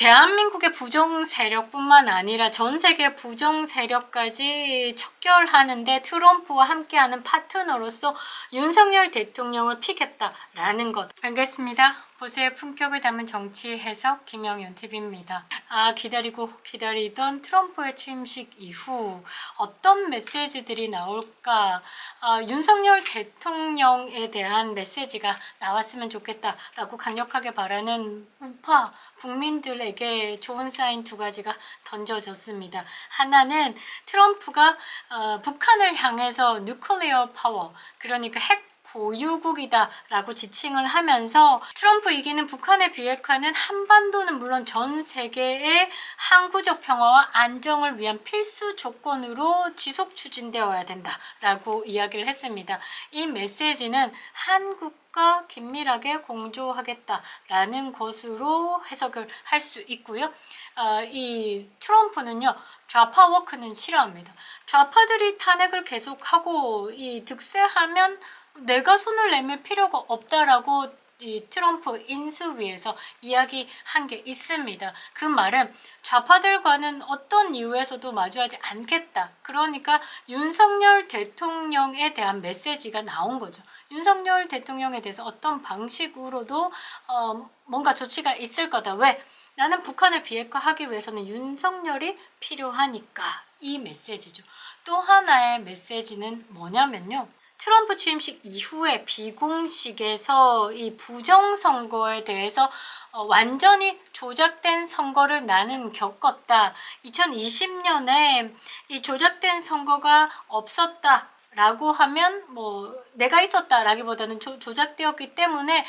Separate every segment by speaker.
Speaker 1: 대한민국의 부정 세력뿐만 아니라 전 세계 부정 세력까지 척결하는데 트럼프와 함께하는 파트너로서 윤석열 대통령을 피겠다라는 것. 반갑습니다. 보수의 품격을 담은 정치 해석 김영윤 TV입니다. 아 기다리고 기다리던 트럼프의 취임식 이후 어떤 메시지들이 나올까? 아, 윤석열 대통령에 대한 메시지가 나왔으면 좋겠다라고 강력하게 바라는 우파 국민들에게 좋은 사인 두 가지가 던져졌습니다. 하나는 트럼프가 어, 북한을 향해서 뉴클리어 파워 그러니까 핵 보유국이다라고 지칭을 하면서 트럼프 이기는 북한의 비핵화는 한반도는 물론 전 세계의 항구적 평화와 안정을 위한 필수 조건으로 지속 추진되어야 된다라고 이야기를 했습니다. 이 메시지는 한국 과 긴밀하게 공조하겠다라는 것으로 해석을 할 수 있고요. 어, 이 트럼프는요 좌파 워크는 싫어합니다. 좌파들이 탄핵을 계속하고 이 득세하면 내가 손을 내밀 필요가 없다라고 이 트럼프 인수위에서 이야기한 게 있습니다. 그 말은 좌파들과는 어떤 이유에서도 마주하지 않겠다. 그러니까 윤석열 대통령에 대한 메시지가 나온 거죠. 윤석열 대통령에 대해서 어떤 방식으로도 어, 뭔가 조치가 있을 거다. 왜? 나는 북한을 비핵화하기 위해서는 윤석열이 필요하니까 이 메시지죠. 또 하나의 메시지는 뭐냐면요. 트럼프 취임식 이후에 비공식에서 이 부정선거에 대해서 어, 완전히 조작된 선거를 나는 겪었다. 2020년에 이 조작된 선거가 없었다. 라고 하면 뭐 내가 있었다라기보다는 조, 조작되었기 때문에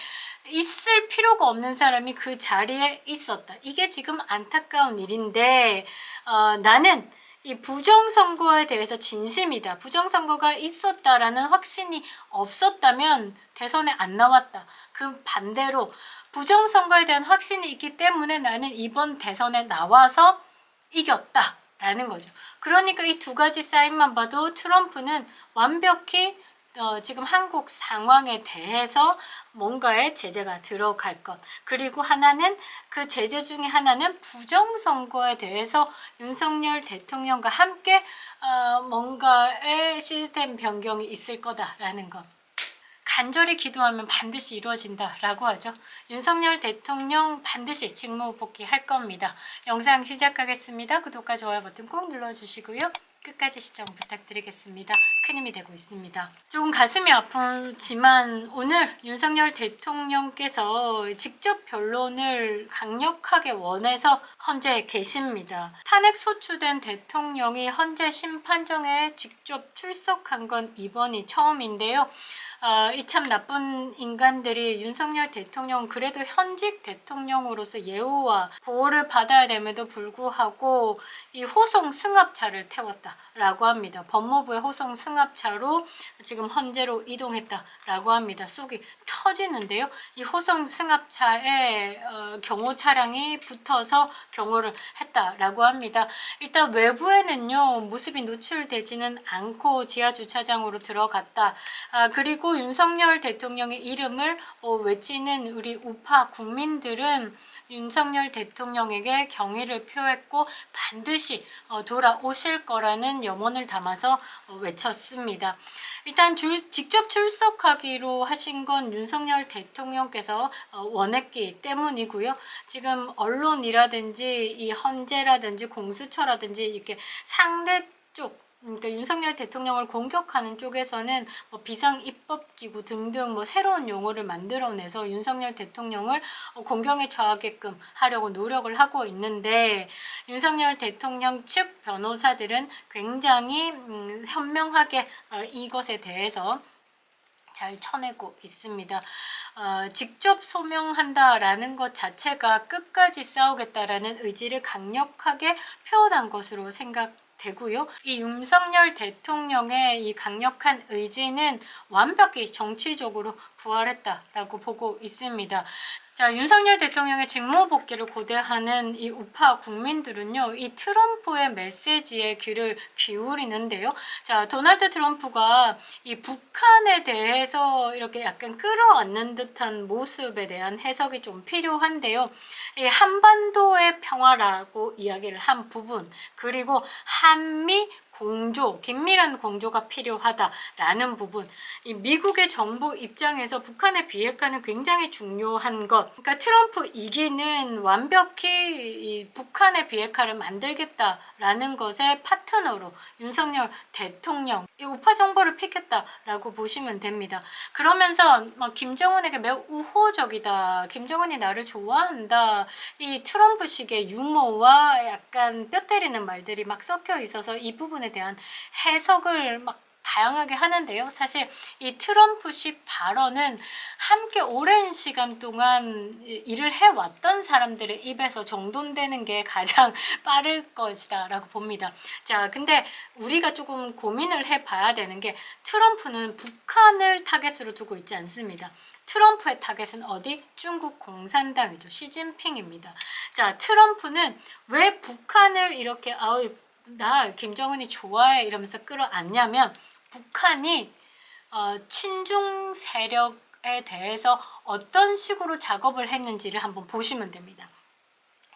Speaker 1: 있을 필요가 없는 사람이 그 자리에 있었다. 이게 지금 안타까운 일인데 어, 나는 이 부정선거에 대해서 진심이다. 부정선거가 있었다라는 확신이 없었다면 대선에 안 나왔다. 그 반대로 부정선거에 대한 확신이 있기 때문에 나는 이번 대선에 나와서 이겼다. 라는 거죠. 그러니까 이 두 가지 사인만 봐도 트럼프는 완벽히 어, 지금 한국 상황에 대해서 뭔가의 제재가 들어갈 것. 그리고 하나는 그 제재 중에 하나는 부정선거에 대해서 윤석열 대통령과 함께 어, 뭔가의 시스템 변경이 있을 거다라는 것. 간절히 기도하면 반드시 이루어진다라고 하죠. 윤석열 대통령 반드시 직무 복귀할 겁니다. 영상 시작하겠습니다. 구독과 좋아요 버튼 꼭 눌러주시고요. 끝까지 시청 부탁드리겠습니다. 큰 힘이 되고 있습니다. 조금 가슴이 아프지만 오늘 윤석열 대통령께서 직접 변론을 강력하게 원해서 헌재 계십니다. 탄핵 소추된 대통령이 헌재 심판정에 직접 출석한 건 이번이 처음인데요. 어, 이참 나쁜 인간들이 윤석열 대통령 그래도 현직 대통령으로서 예우와 보호를 받아야 됨에도 불구하고 이 호송 승합차를 태웠다라고 합니다. 법무부의 호송 승합차로 지금 헌재로 이동했다라고 합니다. 속이 터지는데요. 이 호송 승합차에 어, 경호 차량이 붙어서 경호를 했다라고 합니다. 일단 외부에는요 모습이 노출되지는 않고 지하 주차장으로 들어갔다. 아, 그리고 윤석열 대통령의 이름을 어, 외치는 우리 우파 국민들은 윤석열 대통령에게 경의를 표했고 반드시 어, 돌아오실 거라는 염원을 담아서 어, 외쳤습니다. 일단 줄, 직접 출석하기로 하신 건 윤석열 대통령께서 어, 원했기 때문이고요. 지금 언론이라든지 이 헌재라든지 공수처라든지 이렇게 상대 쪽 그러니까 윤석열 대통령을 공격하는 쪽에서는 뭐 비상 입법 기구 등등 뭐 새로운 용어를 만들어내서 윤석열 대통령을 어, 공경에 처하게끔 하려고 노력을 하고 있는데 윤석열 대통령 측 변호사들은 굉장히 음, 현명하게 어, 이것에 대해서 잘 쳐내고 있습니다. 어, 직접 소명한다라는 것 자체가 끝까지 싸우겠다라는 의지를 강력하게 표현한 것으로 생각. 되고요. 이 윤석열 대통령의 이 강력한 의지는 완벽히 정치적으로 부활했다라고 보고 있습니다. 자, 윤석열 대통령의 직무 복귀를 고대하는 이 우파 국민들은요, 이 트럼프의 메시지에 귀를 기울이는데요. 자, 도널드 트럼프가 이 북한에 대해서 이렇게 약간 끌어안는 듯한 모습에 대한 해석이 좀 필요한데요. 이 한반도의 평화라고 이야기를 한 부분, 그리고 한미 공조, 긴밀한 공조가 필요하다라는 부분. 이 미국의 정부 입장에서 북한의 비핵화는 굉장히 중요한 것. 그러니까 트럼프 이기는 완벽히 이 북한의 비핵화를 만들겠다라는 것의 파트너로 윤석열 대통령 이 우파 정보를 픽했다라고 보시면 됩니다. 그러면서 막 김정은에게 매우 우호적이다. 김정은이 나를 좋아한다. 이 트럼프식의 유머와 약간 뼈 때리는 말들이 막 섞여 있어서 이 부분에 대한 해석을 막 다양하게 하는데요. 사실 이 트럼프식 발언은 함께 오랜 시간 동안 이- 일을 해왔던 사람들의 입에서 정돈되는 게 가장 빠를 것이다라고 봅니다. 자, 근데 우리가 조금 고민을 해봐야 되는 게 트럼프는 북한을 타겟으로 두고 있지 않습니다. 트럼프의 타겟은 어디? 중국 공산당이죠. 시진핑입니다. 자, 트럼프는 왜 북한을 이렇게 아우 나 김정은이 좋아해 이러면서 끌어안냐면 북한이 어, 친중 세력에 대해서 어떤 식으로 작업을 했는지를 한번 보시면 됩니다.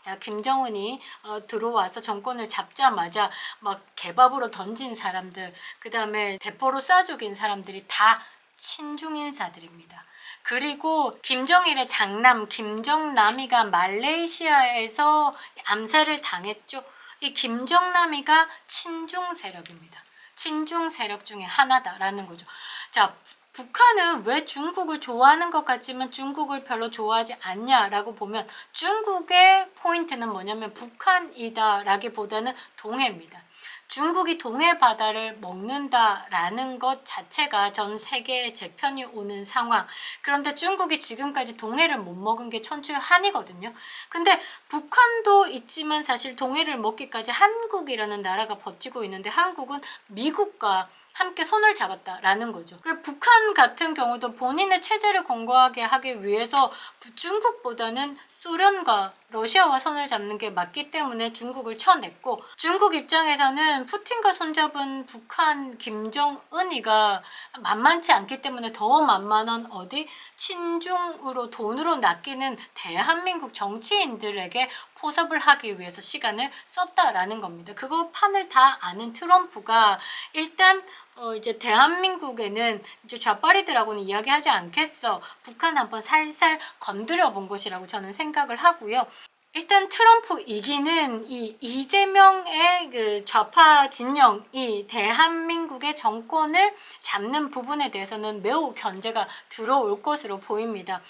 Speaker 1: 자, 김정은이 어, 들어와서 정권을 잡자마자 막 개밥으로 던진 사람들, 그 다음에 대포로 쏴 죽인 사람들이 다 친중 인사들입니다. 그리고 김정일의 장남 김정남이가 말레이시아에서 암살을 당했죠. 이 김정남이가 친중 세력입니다. 친중 세력 중에 하나다라는 거죠. 자, 북한은 왜 중국을 좋아하는 것 같지만 중국을 별로 좋아하지 않냐라고 보면 중국의 포인트는 뭐냐면 북한이다라기보다는 동해입니다. 중국이 동해 바다를 먹는다라는 것 자체가 전 세계에 재편이 오는 상황. 그런데 중국이 지금까지 동해를 못 먹은 게 천추한이거든요. 근데 북한도 있지만 사실 동해를 먹기까지 한국이라는 나라가 버티고 있는데 한국은 미국과 함께 손을 잡았다라는 거죠. 그리고 북한 같은 경우도 본인의 체제를 공고하게 하기 위해서 부- 중국보다는 소련과 러시아와 손을 잡는 게 맞기 때문에 중국을 쳐냈고 중국 입장에서는 푸틴과 손잡은 북한 김정은이가 만만치 않기 때문에 더 만만한 어디 친중으로 돈으로 낚이는 대한민국 정치인들에게 포섭을 하기 위해서 시간을 썼다라는 겁니다. 그거 판을 다 아는 트럼프가 일단 어 이제 대한민국에는 이제 좌파리들하고는 이야기하지 않겠어. 북한 한번 살살 건드려 본 것이라고 저는 생각을 하고요. 일단 트럼프 이기는 이 이재명의 그 좌파 진영이 대한민국의 정권을 잡는 부분에 대해서는 매우 견제가 들어올 것으로 보입니다.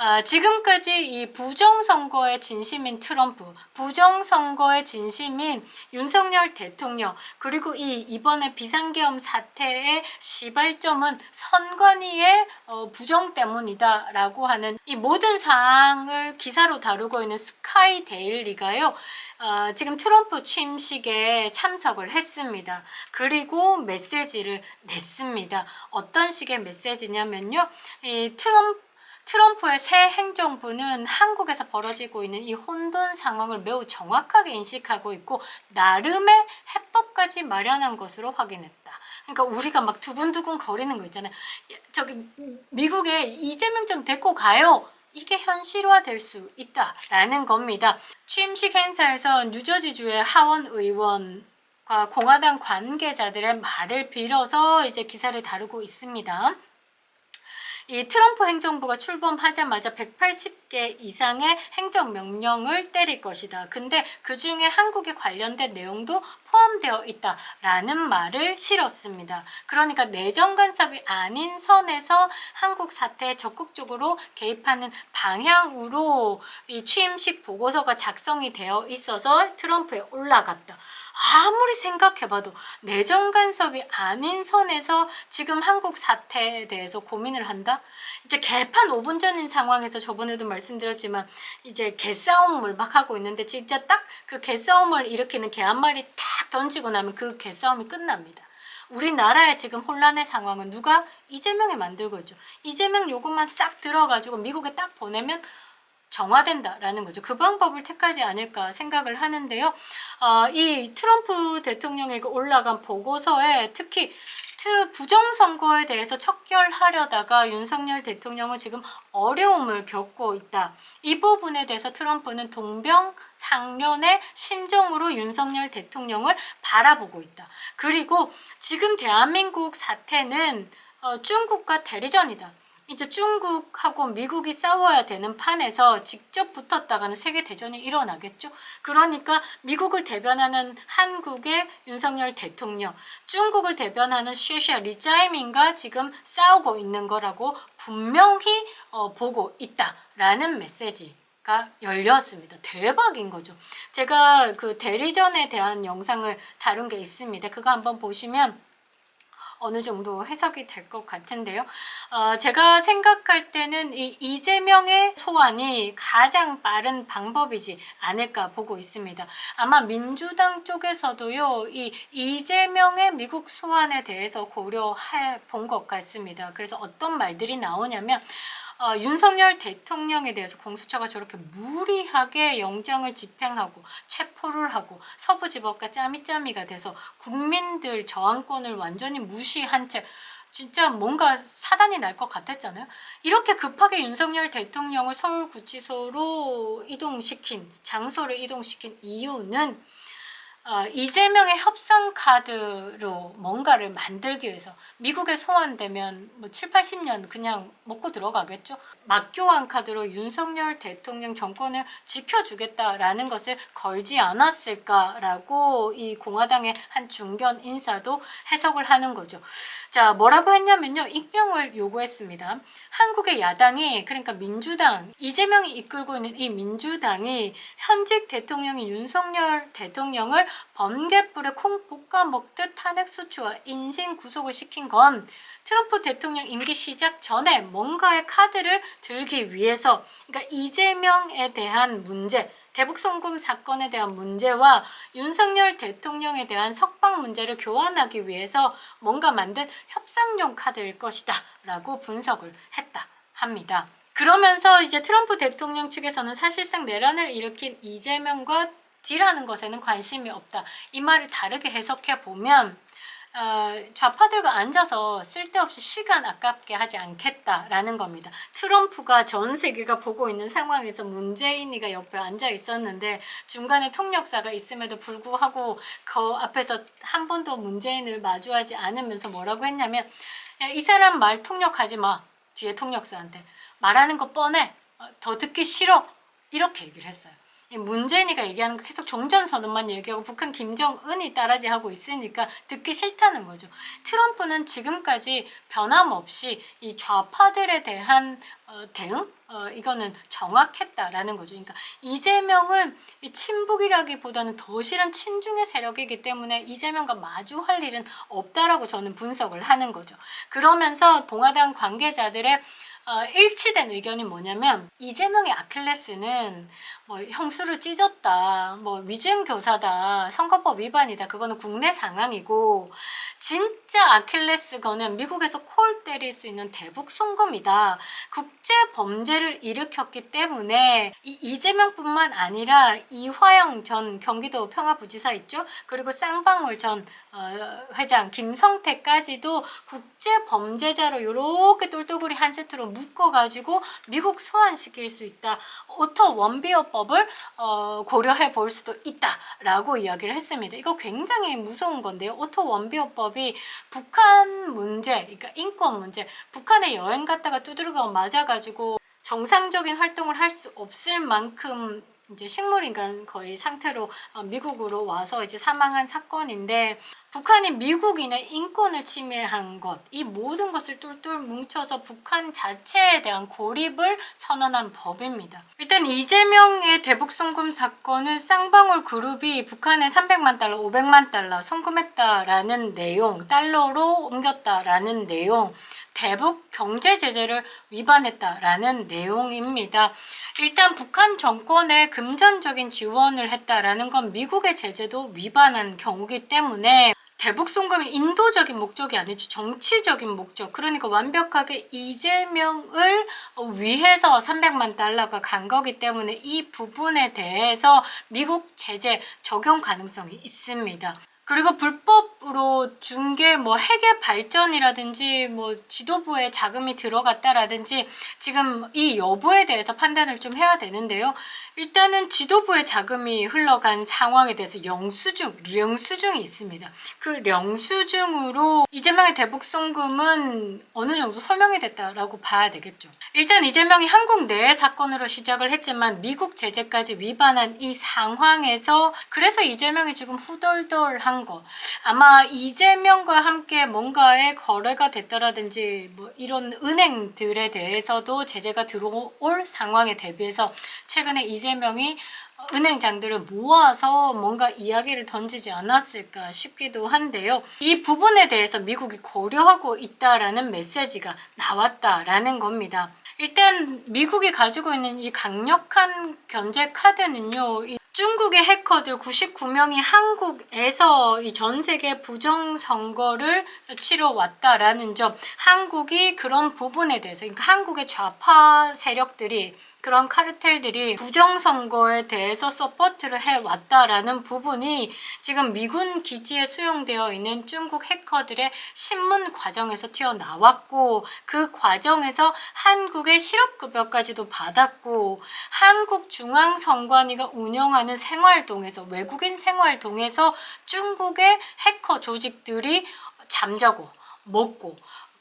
Speaker 1: 아, 지금까지 이 부정선거의 진심인 트럼프, 부정선거의 진심인 윤석열 대통령, 그리고 이 이번에 비상계엄 사태의 시발점은 선관위의 어, 부정 때문이다라고 하는 이 모든 사항을 기사로 다루고 있는 스카이 데일리가요. 어, 지금 트럼프 취임식에 참석을 했습니다. 그리고 메시지를 냈습니다. 어떤 식의 메시지냐면요. 이 트럼프 트럼프의 새 행정부는 한국에서 벌어지고 있는 이 혼돈 상황을 매우 정확하게 인식하고 있고 나름의 해법까지 마련한 것으로 확인했다. 그러니까 우리가 막 두근두근 거리는 거 있잖아요. 야, 저기 미국에 이재명 좀 데리고 가요. 이게 현실화될 수 있다라는 겁니다. 취임식 행사에서 뉴저지주의 하원 의원과 공화당 관계자들의 말을 빌어서 이제 기사를 다루고 있습니다. 이 트럼프 행정부가 출범하자마자 180개 이상의 행정명령을 때릴 것이다. 근데 그 중에 한국에 관련된 내용도 포함되어 있다라는 말을 실었습니다. 그러니까 내정 간섭이 아닌 선에서 한국 사태에 적극적으로 개입하는 방향으로 이 취임식 보고서가 작성이 되어 있어서 트럼프에 올라갔다. 아무리 생각해봐도 내정 간섭이 아닌 선에서 지금 한국 사태에 대해서 고민을 한다? 이제 개판 5분 전인 상황에서 저번에도 말씀드렸지만 이제 개싸움을 막 하고 있는데 진짜 딱 그 개싸움을 일으키는 개 한 마리 탁 던지고 나면 그 개싸움이 끝납니다. 우리나라의 지금 혼란의 상황은 누가 이재명이 만들고 있죠. 이재명 요것만 싹 들어가지고 미국에 딱 보내면 정화된다라는 거죠. 그 방법을 택하지 않을까 생각을 하는데요. 어, 이 트럼프 대통령에게 올라간 보고서에 특히 트- 부정선거에 대해서 척결하려다가 윤석열 대통령은 지금 어려움을 겪고 있다. 이 부분에 대해서 트럼프는 동병 상련의 심정으로 윤석열 대통령을 바라보고 있다. 그리고 지금 대한민국 사태는 어, 중국과 대리전이다. 이제 중국하고 미국이 싸워야 되는 판에서 직접 붙었다가는 세계 대전이 일어나겠죠. 그러니까 미국을 대변하는 한국의 윤석열 대통령, 중국을 대변하는 쉐쉐 리짜이민과 지금 싸우고 있는 거라고 분명히 어, 보고 있다라는 메시지 가 열렸습니다. 대박인 거죠. 제가 그 대리전에 대한 영상을 다룬 게 있습니다. 그거 한번 보시면 어느 정도 해석이 될 것 같은데요. 어, 제가 생각할 때는 이 이재명의 소환이 가장 빠른 방법이지 않을까 보고 있습니다. 아마 민주당 쪽에서도요, 이 이재명의 미국 소환에 대해서 고려해 본 것 같습니다. 그래서 어떤 말들이 나오냐면, 어, 윤석열 대통령에 대해서 공수처가 저렇게 무리하게 영장을 집행하고 체포를 하고 서부지법과 짜미짜미가 돼서 국민들 저항권을 완전히 무시한 채 진짜 뭔가 사단이 날 것 같았잖아요. 이렇게 급하게 윤석열 대통령을 서울구치소로 이동시킨 장소를 이동시킨 이유는 어, 이재명의 협상 카드로 뭔가를 만들기 위해서 미국에 소환되면 뭐 7, 80년 그냥 먹고 들어가겠죠. 막교환 카드로 윤석열 대통령 정권을 지켜주겠다라는 것을 걸지 않았을까라고 이 공화당의 한 중견 인사도 해석을 하는 거죠. 자, 뭐라고 했냐면요. 익명을 요구했습니다. 한국의 야당이 그러니까 민주당 이재명이 이끌고 있는 이 민주당이 현직 대통령인 윤석열 대통령을 번개불에 콩 볶아 먹듯 탄핵 소추와 인신 구속을 시킨 건 트럼프 대통령 임기 시작 전에 뭔가의 카드를 들기 위해서 그러니까 이재명에 대한 문제 대북 송금 사건에 대한 문제와 윤석열 대통령에 대한 석방 문제를 교환하기 위해서 뭔가 만든 협상용 카드일 것이다 라고 분석을 했다 합니다. 그러면서 이제 트럼프 대통령 측에서는 사실상 내란을 일으킨 이재명과 딜하는 것에는 관심이 없다. 이 말을 다르게 해석해 보면 어, 좌파들과 앉아서 쓸데없이 시간 아깝게 하지 않겠다라는 겁니다. 트럼프가 전 세계가 보고 있는 상황에서 문재인이가 옆에 앉아 있었는데 중간에 통역사가 있음에도 불구하고 그 앞에서 한 번도 문재인을 마주하지 않으면서 뭐라고 했냐면 야, 이 사람 말 통역하지 마 뒤에 통역사한테 말하는 거 뻔해 어, 더 듣기 싫어 이렇게 얘기를 했어요. 이 문재인이가 얘기하는 거 계속 종전선언만 얘기하고 북한 김정은이 따라지 하고 있으니까 듣기 싫다는 거죠. 트럼프는 지금까지 변함없이 이 좌파들에 대한 어, 대응 어, 이거는 정확했다라는 거죠. 그러니까 이재명은 이 친북이라기보다는 더 싫은 친중의 세력이기 때문에 이재명과 마주할 일은 없다라고 저는 분석을 하는 거죠. 그러면서 동아당 관계자들의 어, 일치된 의견이 뭐냐면 이재명의 아킬레스는 뭐 형수를 찢었다, 뭐 위증 교사다, 선거법 위반이다. 그거는 국내 상황이고 진짜 아킬레스건은 미국에서 콜 때릴 수 있는 대북 송금이다. 국제 범죄를 일으켰기 때문에 이 이재명뿐만 아니라 이화영 전 경기도 평화부지사 있죠. 그리고 쌍방울 전 어, 회장 김성태까지도 국제 범죄자로 이렇게 똘똘구리 한 세트로 묶어가지고 미국 소환시킬 수 있다. 오토 원비어법을 어, 고려해 볼 수도 있다라고 이야기를 했습니다. 이거 굉장히 무서운 건데요. 오토 원비어법이 북한 문제, 그러니까 인권 문제, 북한에 여행 갔다가 두드러가 맞아가지고 정상적인 활동을 할 수 없을 만큼 이제 식물인간 거의 상태로 어, 미국으로 와서 이제 사망한 사건인데 북한이 미국인의 인권을 침해한 것, 이 모든 것을 똘똘 뭉쳐서 북한 자체에 대한 고립을 선언한 법입니다. 일단 이재명의 대북 송금 사건은 쌍방울 그룹이 북한에 300만 달러, 500만 달러 송금했다라는 내용, 달러로 옮겼다라는 내용, 대북 경제 제재를 위반했다라는 내용입니다. 일단 북한 정권에 금전적인 지원을 했다라는 건 미국의 제재도 위반한 경우기 때문에 대북 송금이 인도적인 목적이 아니죠. 정치적인 목적. 그러니까 완벽하게 이재명을 위해서 300만 달러가 간 거기 때문에 이 부분에 대해서 미국 제재 적용 가능성이 있습니다. 그리고 불법으로 준게뭐 핵의 발전이라든지 뭐 지도부에 자금이 들어갔다라든지 지금 이 여부에 대해서 판단을 좀 해야 되는데요. 일단은 지도부에 자금이 흘러간 상황에 대해서 영수증, 영수증이 있습니다. 그 영수증으로 이재명의 대북 송금은 어느 정도 설명이 됐다라고 봐야 되겠죠. 일단 이재명이 한국 내 사건으로 시작을 했지만 미국 제재까지 위반한 이 상황에서 그래서 이재명이 지금 후덜덜한 거 아마 이재명과 함께 뭔가의 거래가 됐다라든지 뭐 이런 은행들에 대해서도 제재가 들어올 상황에 대비해서 최근에 이재명이 은행장들을 모아서 뭔가 이야기를 던지지 않았을까 싶기도 한데요. 이 부분에 대해서 미국이 고려하고 있다라는 메시지가 나왔다라는 겁니다. 일단 미국이 가지고 있는 이 강력한 견제 카드는요. 이 중국의 해커들 99명이 한국에서 이 전 세계 부정 선거를 치러 왔다라는 점, 한국이 그런 부분에 대해서, 그러니까 한국의 좌파 세력들이 그런 카르텔들이 부정선거에 대해서 서포트를 해왔다라는 부분이 지금 미군 기지에 수용되어 있는 중국 해커들의 신문 과정에서 튀어나왔고 그 과정에서 한국의 실업급여까지도 받았고 한국 중앙선관위가 운영하는 생활동에서 외국인 생활동에서 중국의 해커 조직들이 잠자고 먹고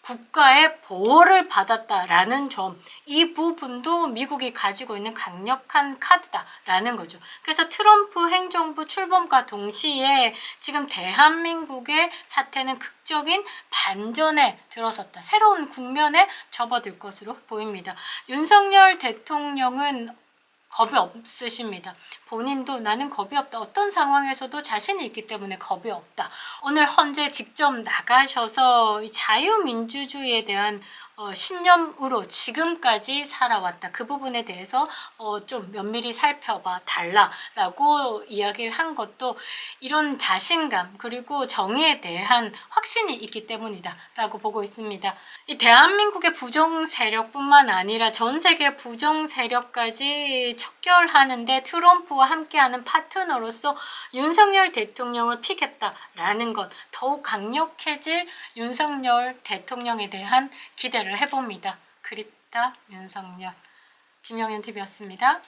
Speaker 1: 국가의 보호를 받았다라는 점, 이 부분도 미국이 가지고 있는 강력한 카드다라는 거죠. 그래서 트럼프 행정부 출범과 동시에 지금 대한민국의 사태는 극적인 반전에 들어섰다. 새로운 국면에 접어들 것으로 보입니다. 윤석열 대통령은 겁이 없으십니다. 본인도 나는 겁이 없다. 어떤 상황에서도 자신이 있기 때문에 겁이 없다. 오늘 헌재 직접 나가셔서 이 자유민주주의에 대한 어, 신념으로 지금까지 살아왔다. 그 부분에 대해서 어, 좀 면밀히 살펴봐 달라라고 이야기를 한 것도 이런 자신감 그리고 정의에 대한 확신이 있기 때문이다라고 보고 있습니다. 이 대한민국의 부정 세력뿐만 아니라 전 세계 부정 세력까지 척결하는데 트럼프와 함께하는 파트너로서 윤석열 대통령을 픽했다라는 것 더욱 강력해질 윤석열 대통령에 대한 기대 를 해봅니다. 그립다 윤석열 김영현 TV였습니다.